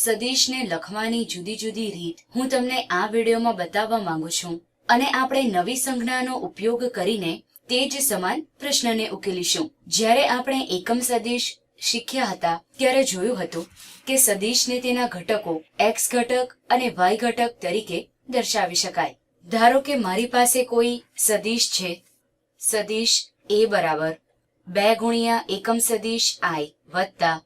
સદીશને લખવાની જુદી જુદી રીત હું તમને આ વિડીયોમાં બતાવવા માંગુ છું. અને આપણે નવી સંજ્ઞાનો ઉપયોગ કરીને તે જ સમાન પ્રશ્નને ઉકેલીશું. જ્યારે આપણે એકમ સદીશ શીખ્યા હતા, ત્યારે જોયું હતું કે સદીશને તેના ઘટકો એક્સ ઘટક અને વાય ઘટક તરીકે દર્શાવી શકાય. ધારો કે મારી પાસે કોઈ સદીશ છે. સદીશ એ બરાબર બે ગુણ્યા એકમ સદીશ આઈ વત્તા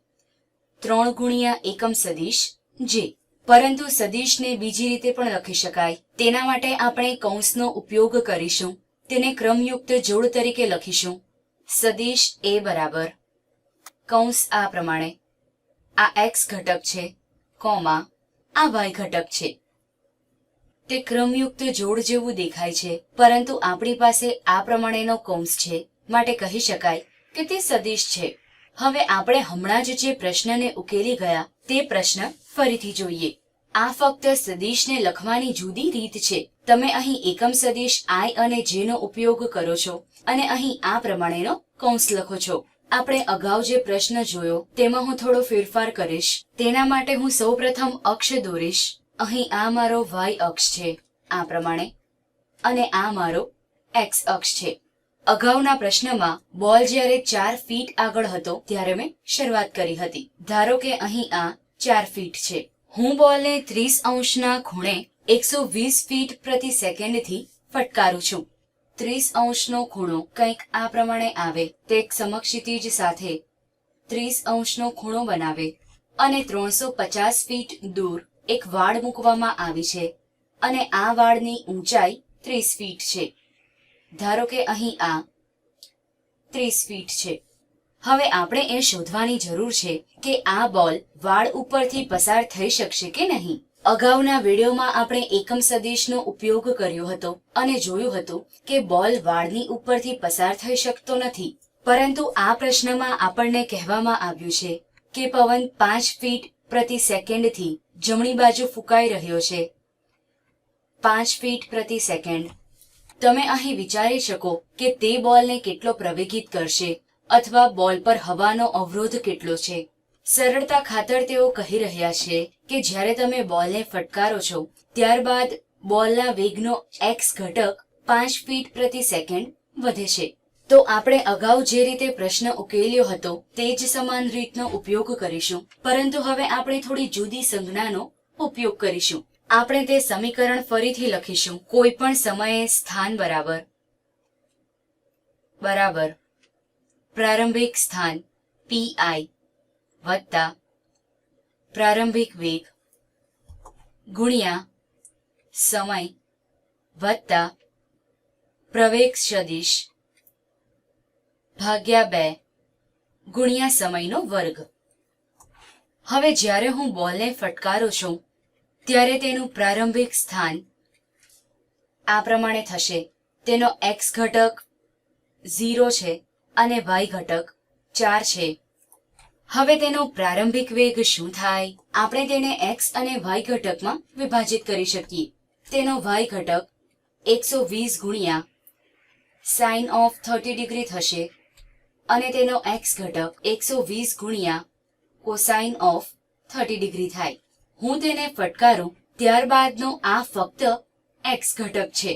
ત્રણ ગુણ્યા એકમ સદીશ જે. પરંતુ સદીશને બીજી રીતે પણ લખી શકાય. તેના માટે આપણે કૌંસનો ઉપયોગ કરીશું. તેને ક્રમયુક્ત જોડ તરીકે લખીશું. સદીશ એ બરાબર. કૌંસ આ પ્રમાણે. આ એક્સ ઘટક છે, કોમા, આ વાય ઘટક છે. તે ક્રમયુક્ત જોડ જેવું દેખાય છે, પરંતુ આપણી પાસે આ પ્રમાણેનો કૌંસ છે, માટે કહી શકાય કે તે સદીશ છે. હવે આપણે હમણાં જ જે પ્રશ્નને ઉકેલી ગયા, તે પ્રશ્ન ફરીથી જોઈએ. આ ફક્ત સદીશને લખવાની જુદી રીત છે. તમે અહીં એકમ સદીશ આઈ અને જે નો ઉપયોગ કરો છો અને અહીં આ પ્રમાણેનો કૌંસ લખો છો. આપણે અગાઉ જે પ્રશ્ન જોયો, તેમાં હું થોડો ફેરફાર કરીશ. તેના માટે હું સૌપ્રથમ અક્ષ દોરીશ. અહીં આ મારો વાય અક્ષ છે, આ પ્રમાણે. અને આ મારો એક્સ અક્ષ છે. અગાઉના પ્રશ્નમાં બોલ જ્યારે ચાર ફીટ આગળ હતો ત્યારે મેં શરૂઆત કરી હતી. ધારો કે અહીં આ ચાર ફીટ છે. હું બોલને ત્રીસ અંશના ખૂણે એકસો વીસ ફીટ પ્રતિ સેકન્ડથી ફટકારું છું. ત્રીસ અંશનો ખૂણો કંઈક આ પ્રમાણે આવે, તે એક સમક્ષિતિજ સાથે ત્રીસ અંશનો ખૂણો બનાવે અને ત્રણસો પચાસ ફીટ દૂર એક વાડ મૂકવામાં આવી છે અને આ વાડની ઊંચાઈ ત્રીસ ફીટ છે. ધારો કે અહીં આ ત્રીસ ફીટ છે. હવે આપણે એ શોધવાની જરૂર છે કે આ બોલ વાળ ઉપરથી પસાર થઈ શકશે કે નહીં. અગાઉના વિડીયોમાં આપણે એકમ સદિશનો ઉપયોગ કર્યો હતો અને જોયું હતું કે બોલ વાળની ઉપરથી પસાર થઈ શકતો નથી. પરંતુ આ પ્રશ્નમાં આપણને કહેવામાં આવ્યું છે કે પવન પાંચ ફીટ પ્રતિ સેકન્ડથી જમણી બાજુ ફૂંકાઈ રહ્યો છે. પાંચ ફીટ પ્રતિ સેકન્ડ તમે અહીં વિચારી શકો કે તે બોલને કેટલો પ્રવેગિત કરશે અથવા બોલ પર હવાનો અવરોધ કેટલો છે. સરળતા ખાતર તેઓ કહી રહ્યા છે કે જ્યારે તમે બોલને ફટકારો છો, ત્યારબાદ બોલના વેગનો એક્સ ઘટક પાંચ ફીટ પ્રતિ સેકન્ડ વધે છે. તો આપણે અગાઉ જે રીતે પ્રશ્ન ઉકેલ્યો હતો, તે જ સમાન રીતનો ઉપયોગ કરીશું. પરંતુ હવે આપણે થોડી જુદી સંજ્ઞાનો ઉપયોગ કરીશું. આપણે તે સમીકરણ ફરીથી લખીશું. કોઈ પણ સમયે સ્થાન બરાબર. બરાબર. પ્રારંભિક સ્થાન પી આઈ વત્તા પ્રારંભિક વેગ ગુણ્યા સમય વત્તા પ્રવેગ સદિશ ભાગ્યા બે ગુણ્યા સમયનો વર્ગ. હવે જ્યારે હું બોલને ફટકારું છું ત્યારે તેનું પ્રારંભિક સ્થાન આ પ્રમાણે થશે. તેનો એક્સ ઘટક ઝીરો છે અને વાય ઘટક ચાર છે. હવે તેનો પ્રારંભિક વેગ શું થાય? આપણે તેને એક્સ અને વાય ઘટકમાં વિભાજિત કરી શકીએ. તેનો વાય ઘટક એકસો વીસ ગુણ્યા સાઇન ઓફ થર્ટી ડિગ્રી થશે અને તેનો એક્સ ઘટક એકસો વીસ ગુણ્યા કોસાઇન ઓફ થર્ટી ડિગ્રી થાય. હું તેને ફટકારું ત્યારબાદનો આ ફક્ત એક્સ ઘટક છે.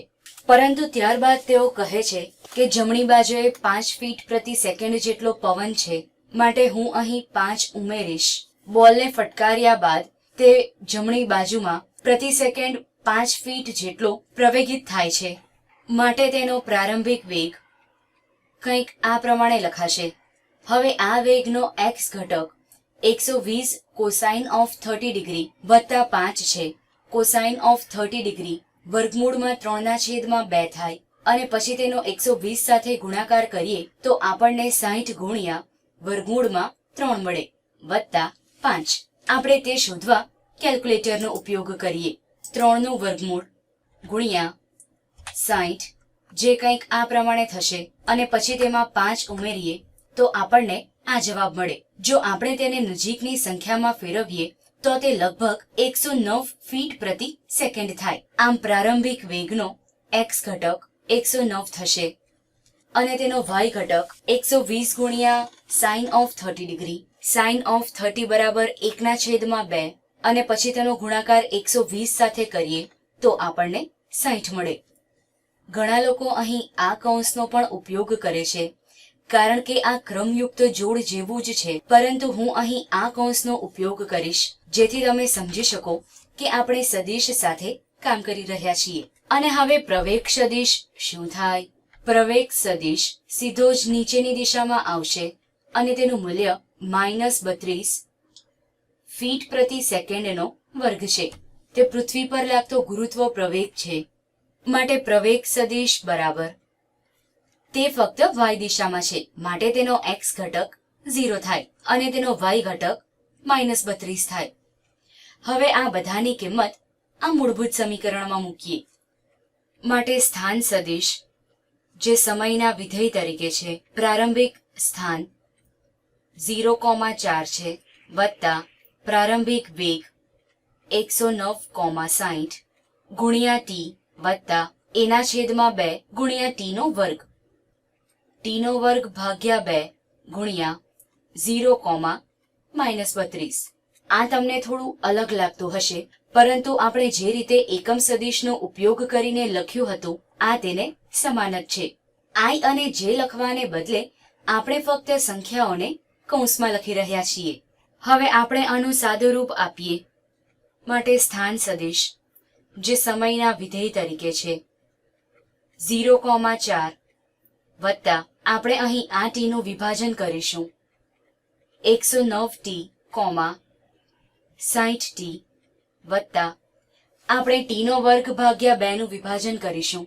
પરંતુ ત્યારબાદ તેઓ કહે છે કે જમણી બાજુએ પાંચ ફીટ પ્રતિ સેકન્ડ જેટલો પવન છે, માટે હું અહીં પાંચ ઉમેરીશ. બોલને ફટકાર્યા બાદ તે જમણી બાજુમાં પ્રતિ સેકન્ડ પાંચ ફીટ જેટલો પ્રવેગિત થાય છે. માટે તેનો પ્રારંભિક વેગ કંઈક આ પ્રમાણે લખાશે. હવે આ વેગનો એક્સ ઘટક એકસો વીસ કોસાઇન ઓફ થર્ટી ડિગ્રી વત્તા પાંચ છે. કોસાઇન ઓફ થર્ટી ડિગ્રી વર્ગમૂળમાં ત્રણના છેદમાં બે થાય અને પછી તેનો એકસો વીસ સાથે ગુણાકાર કરીએ તો આપણને સાહીઠ ગુણ્યા વર્ગમૂળમાં ત્રણ મળે વત્તા પાંચ. આપણે તે શોધવા કેલ્ક્યુલેટરનો ઉપયોગ કરીએ. ત્રણનું વર્ગમૂળ ગુણ્યા સાહીઠ જે કંઈક આ પ્રમાણે થશે અને પછી તેમાં પાંચ ઉમેરીએ તો આપણને આ જવાબ મળે. જો આપણે તેને નજીકની સંખ્યામાં ફેરવીએ, તો તે લગભગ એકસો નવ ફીટ પ્રતિ સેકન્ડ થાય. આમ પ્રારંભિક વેગનો એક્સ ઘટક એકસો નવ થશે અને તેનો વાય ઘટક એકસો વીસ ગુણ્યા sine of thirty degree sine of thirty બરાબર એકના છેદમાં બે, અને પછી તેનો ગુણાકાર એકસો વીસ સાથે કરીએ, તો આપણને સાઠ મળે. ઘણા લોકો અહીં આ કૌંસનો પણ ઉપયોગ કરે છે. કારણ કે આ ક્રમયુક્ત જોડ જેવું જ છે. પરંતુ હું અહીં આ કૌંસનો ઉપયોગ કરીશ, જેથી તમે સમજી શકો કે આપણે સદિશ સાથે કામ કરી રહ્યા છીએ. અને હવે પ્રવેગ સદિશ શું થાય? પ્રવેગ સદિશ સીધો જ નીચેની દિશામાં આવશે અને તેનું મૂલ્ય માઇનસ બત્રીસ ફીટ પ્રતિ સેકન્ડનો વર્ગ છે. તે પૃથ્વી પર લાગતો ગુરુત્વ પ્રવેગ છે. માટે પ્રવેગ સદિશ બરાબર તે ફક્ત વાય દિશામાં છે. માટે તેનો એક્સ ઘટક ઝીરો થાય અને તેનો વાય ઘટક માઇનસ બત્રીસ થાય. હવે આ બધાની કિંમત આ મૂળભૂત સમીકરણમાં મૂકીએ. માટે સ્થાન સદિશ, જે સમયના વિધેય તરીકે છે, પ્રારંભિક સ્થાન ઝીરો કોમા ચાર છે, વત્તા પ્રારંભિક વેગ એકસો નવ કોમા સાહીઠ ગુણ્યા ટી વત્તા એના છેદમાં બે ગુણ્યા ટી નો વર્ગ. ટી નો વર્ગ ભાગ્યા બે ગુણ્યા ઝીરો કોમા માઇનસ બત્રીસ. આ તમને થોડું અલગ લાગતું હશે, પરંતુ આપણે જે રીતે એકમ સદિશનો ઉપયોગ કરીને લખ્યું હતું, આ તેને સમાન જ છે. આઈ અને જે લખવાને બદલે આપણે ફક્ત સંખ્યાઓને કૌંસમાં લખી રહ્યા છીએ. હવે આપણે આનું સાદું રૂપ આપીએ. માટે સ્થાન સદિશ, જે સમયના વિધેય તરીકે છે. ઝીરો કોમા ચાર વત્તા, આપણે અહીં આ ટીનું વિભાજન કરીશું. એકસો નવ ટી, કોમા સાઠ ટી, વત્તા, આપણે ટીનો વર્ગ ભાગ્યા બેનું વિભાજન કરીશું.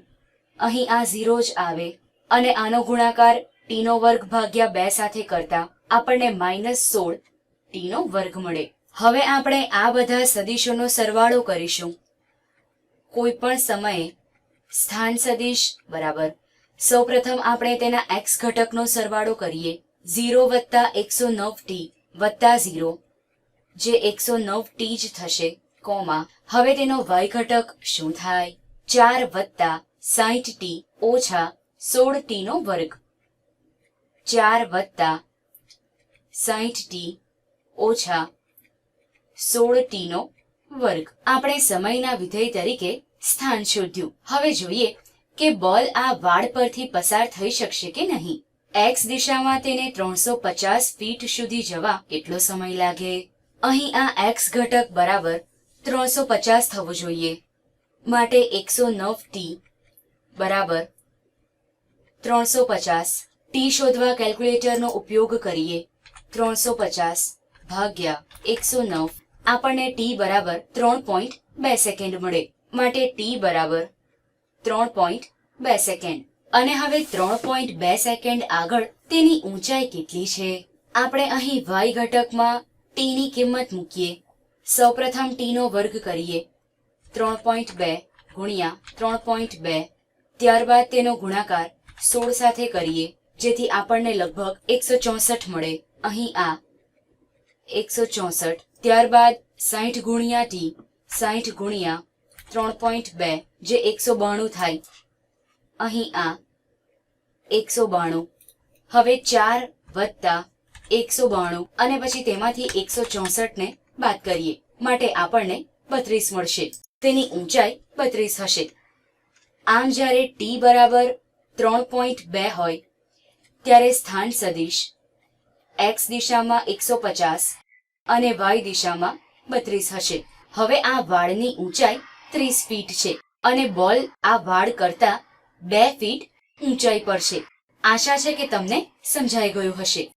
અહીં આ ઝીરો જ આવે અને આનો ગુણાકાર ટીનો વર્ગ ભાગ્યા બે સાથે કરતા આપણને માઇનસ સોળ ટીનો વર્ગ મળે. હવે આપણે આ બધા સદિશોનો સરવાળો કરીશું. કોઈ પણ સમયે સ્થાન સદિશ બરાબર સૌપ્રથમ આપણે તેના એક્સ ઘટકનો સરવાળો કરીએ. ઝીરો વત્તા એકસો નવ ટી વત્તા ઝીરો, જે એકસો નવ ટી જ થશે, કોમા. હવે તેનો વાય ઘટક શું થાય? ચાર વત્તા સાઠ ટી ઓછા સોળ ટીનો વર્ગ. ચાર વત્તા સાઠ ટી ઓછા સોળ ટીનો વર્ગ. આપણે સમયના વિધેય તરીકે સ્થાન શોધ્યું. હવે જોઈએ કે બોલ આ વાડ પરથી પસાર થઈ શકશે કે નહીં? એક્સ દિશામાં તેને ત્રણસો પચાસ ફીટ સુધી જવા કેટલો સમય લાગે. અહીં આ એક્સ ઘટક બરાબર ત્રણસો પચાસ થવો જોઈએ. માટે એકસો નવ ટી બરાબર ત્રણસો પચાસ. ટી શોધવા કેલ્ક્યુલેટરનો ઉપયોગ કરીએ. ત્રણસો પચાસ ભાગ્યા એકસો નવ. આપણને ટી બરાબર ત્રણ પોઈન્ટ બે સેકન્ડ મળે. માટે ટી બરાબર ત્રણ પોઈન્ટ બે સેકન્ડ અને હવે ત્રણ પોઈન્ટ બે સેકન્ડ આગળ તેની ઊંચાઈ કેટલી છે? આપણે અહીં વાય ઘટકમાં ટીની કિંમત મૂકીએ. સૌપ્રથમ ટીનો વર્ગ કરીએ. ત્રણ પોઈન્ટ બે ગુણ્યા ત્રણ પોઈન્ટ બે. ત્યારબાદ તેનો ગુણાકાર સોળ સાથે કરીએ, જેથી આપણને લગભગ એકસો ચોસઠ મળે. અહીં આ એકસો ચોસઠ. ત્યારબાદ સાઠ ગુણ્યા ટી સાઠ ગુણ્યા ત્રણ પોઈન્ટ બે, જે એકસો બાણું થાય. અહીં આ એકસો બાણું. હવે ચાર વત્તા એકસો બાણું અને પછી તેમાંથી એકસો ચોસઠ ને બાદ કરીએ. માટે આપણને બત્રીસ મળશે. તેની ઊંચાઈ બત્રીસ હશે. આમ જ્યારે ટી બરાબર ત્રણ પોઈન્ટ બે હોય, ત્યારે સ્થાન સદિશ. એક્સ દિશામાં એકસો પચાસ અને વાય દિશામાં બત્રીસ હશે. હવે આ વાળની ઊંચાઈ ત્રીસ ફીટ છે અને બોલ આ વાળ કરતા બે ફીટ ઊંચાઈ પર છે. આશા છે કે તમને સમજાઈ ગયું હશે.